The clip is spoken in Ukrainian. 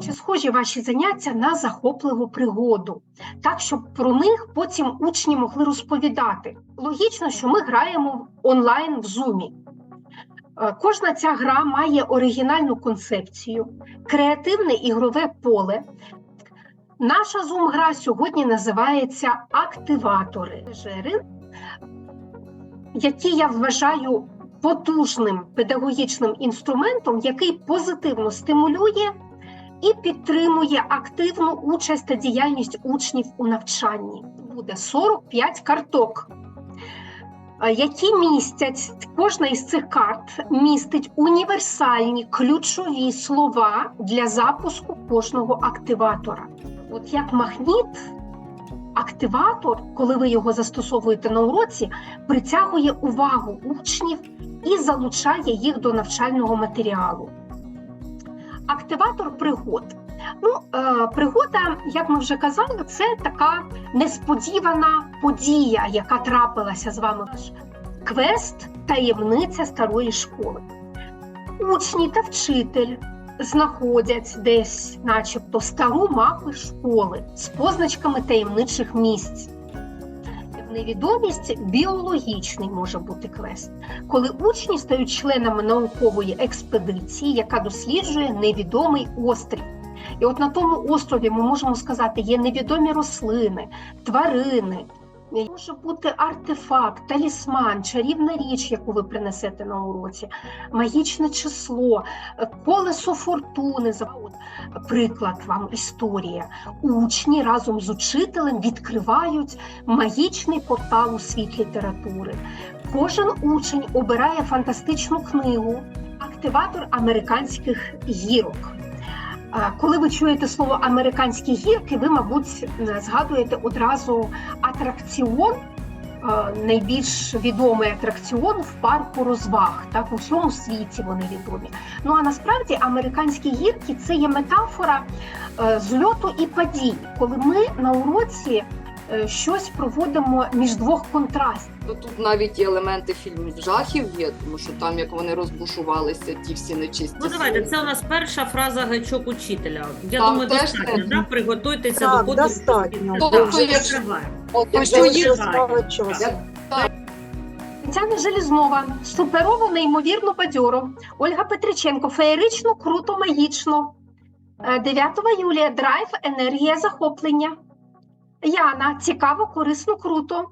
Чи схожі ваші заняття на захопливу пригоду, так щоб про них потім учні могли розповідати? Логічно, що ми граємо онлайн в зумі. Е, Кожна ця гра має оригінальну концепцію, креативне ігрове поле. Наша зум-гра сьогодні називається активатори, Жери, які я вважаю потужним педагогічним інструментом, який позитивно стимулює і підтримує активну участь та діяльність учнів у навчанні. Буде 45 карток, які містять кожна із цих карт містить універсальні ключові слова для запуску кожного активатора. От як магніт, активатор, коли ви його застосовуєте на уроці, притягує увагу учнів і залучає їх до навчального матеріалу. Активатор пригод. Ну, е, пригода, як ми вже казали, це така несподівана подія, яка трапилася з вами. Квест таємниця старої школи. Учні та вчитель знаходять десь, начебто, стару мапи школи з позначками таємничих місць. Невідомість біологічний може бути квест, коли учні стають членами наукової експедиції, яка досліджує невідомий острів. І от на тому острові ми можемо сказати, є невідомі рослини, тварини. Може бути артефакт, талісман, чарівна річ, яку ви принесете на уроці, магічне число, колесо фортуни. От, Приклад вам історія. Учні разом з учителем відкривають магічний портал у світ літератури. Кожен учень обирає фантастичну книгу, активатор американських гірок. Коли ви чуєте слово американські гірки, ви, мабуть, е, згадуєте одразу атракціон, е, найбільш відомий атракціон в парку розваг. Так, у всьому світі вони відомі. Ну а насправді американські гірки це є метафора е, зльоту і падінь, коли ми на уроці щось проводимо між двох контрастів. То тут навіть і елементи фільмів жахів є, тому що там як вони розбушувалися, ті всі нечисті. Ну давайте, це у нас перша фраза гачок учителя. Я Там думаю, теж достатньо. Да? Приготуйтеся Так, до ходу. достатньо. Тобто, якщо-. Якщо їх Тетяна Желізнова, суперово, неймовірно бадьоро. Ольга Петриченко, феєрично, круто, магічно. Е, 9 Юлія, драйв, енергія захоплення. Яна, цікаво, корисно, круто.